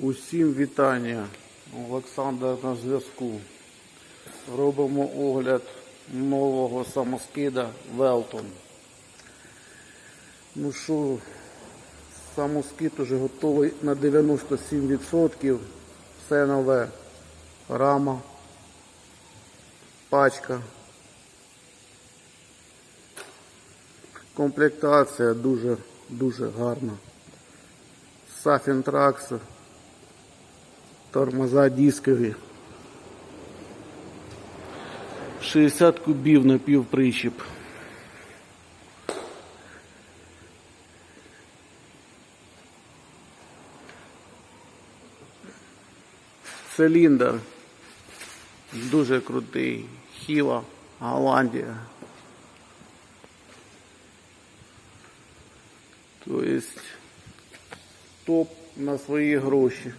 Усім вітання. Олександр на зв'язку. Робимо огляд нового самоскида Велтон. Ну що, самоскид уже готовий на 97%. Все нове. Рама, пачка. Комплектація дуже дуже гарна. Сафін Траксер. Тормоза дискові. 60 кубів на півпричіп. Циліндр дуже крутий. Хіва, Голландія. Тобто топ на свої гроші.